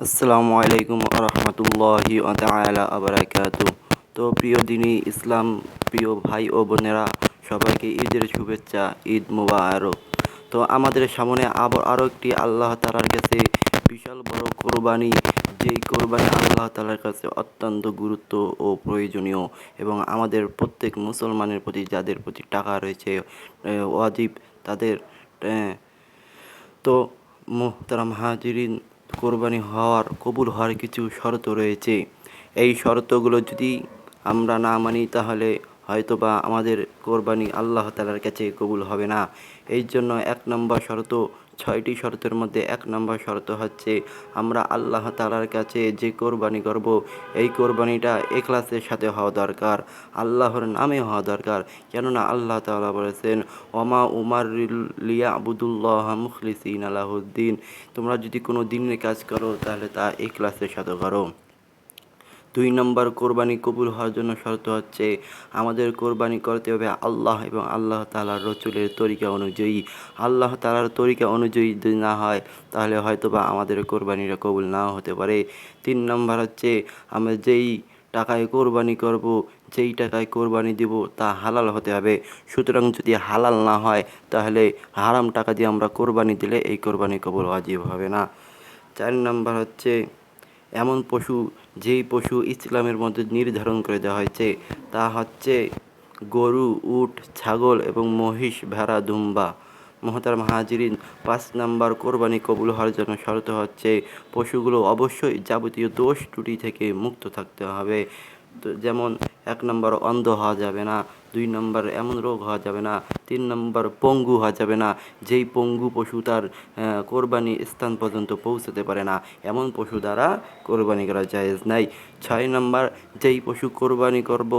আসসালামু আলাইকুম রহমতুল্লাহি আবরাকাতু তো প্রিয় দিনই ইসলাম, প্রিয় ভাই ও বোনেরা, সবাইকে ঈদের শুভেচ্ছা, ঈদ মুবারক। তো আমাদের সামনে আবার আরও একটি আল্লাহ তালার কাছে বিশাল বড় কোরবানি। যেই কোরবানি আল্লাহ তালার কাছে অত্যন্ত গুরুত্ব ও প্রয়োজনীয় এবং আমাদের প্রত্যেক মুসলমানের প্রতি যাদের প্রতি টাকা রয়েছে ওয়াজিব, তাদের তো মোহতারাম হাজিরিন কোরবানি হওয়ার, কবুল হওয়ার কিছু শর্ত রয়েছে। এই শর্তগুলো যদি আমরা না মানি, তাহলে হয়তো বা আমাদের কোরবানি আল্লাহ তালার কাছে কবুল হবে না। এই জন্য এক নম্বর শর্ত ছয়টি শর্তের মধ্যে এক নম্বর শর্ত হচ্ছে আমরা আল্লাহ তালার কাছে যে কোরবানি করব, এই কোরবানিটা এখলাসের সাথে হওয়া দরকার, আল্লাহর নামে হওয়া দরকার। কেননা আল্লাহ তালা বলেছেন, ওমা উমার লিয়া আবুদুল্লাহ মুখলিসিন আলাহুদ্দিন তোমরা যদি কোনো দিনের কাজ করো, তাহলে তা এখলাসের সাথে করো। দুই নম্বর কোরবানি কবুল হওয়ার জন্য শর্ত হচ্ছে আমাদের কোরবানি করতে হবে আল্লাহ এবং আল্লাহ তালার রচুলের তরিকা অনুযায়ী। আল্লাহ তালার তরিকা অনুযায়ী যদি না হয়, তাহলে হয়তোবা আমাদের কোরবানিটা কবুল নাও হতে পারে। তিন নম্বর হচ্ছে আমরা যেই টাকায় কোরবানি করব, যেই টাকায় কোরবানি দিব, তা হালাল হতে হবে। সুতরাং যদি হালাল না হয়, তাহলে হারাম টাকা দিয়ে আমরা কোরবানি দিলে এই কোরবানি কবুল অজীব হবে না। চার নম্বর হচ্ছে এমন পশু যেই পশু ইসলামের মধ্যে নির্ধারণ করে দেওয়া হয়েছে, তা হচ্ছে গরু, উট, ছাগল এবং মহিষ, ভেড়া, দুম্বা। মহতারাম হাজিরিন পাঁচ নাম্বার কোরবানি কবুল হওয়ার জন্য শর্ত হচ্ছে পশুগুলো অবশ্যই যাবতীয় দোষ ত্রুটি থেকে মুক্ত থাকতে হবে। যেমন এক নম্বর অন্ধ হওয়া যাবে না দুই নম্বর এমন রোগ হওয়া যাবে না, তিন নম্বর পঙ্গু হওয়া যাবে না, যেই পঙ্গু পশু তার কোরবানি স্থান পর্যন্ত পৌঁছতে পারে না, এমন পশু দ্বারা কোরবানি করা জায়েজ নাই। ছয় নম্বর, যেই পশু কোরবানি করব,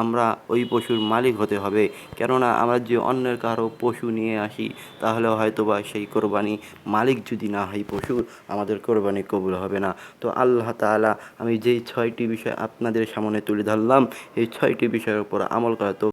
আমরা ওই পশুর মালিক হতে হবে। কেননা আমরা যে অন্যের কারও পশু নিয়ে আসি, তাহলে হয়তোবা সেই কোরবানি মালিক যদি না হয় পশুর আমাদের কোরবানি কবুল হবে না। তো আল্লাহ তাআলা, আমি যেই ছয়টি বিষয় আপনাদের সামনে তুলে ধরলাম, এই ছয়টি বিষয়ের উপর আমল করা তো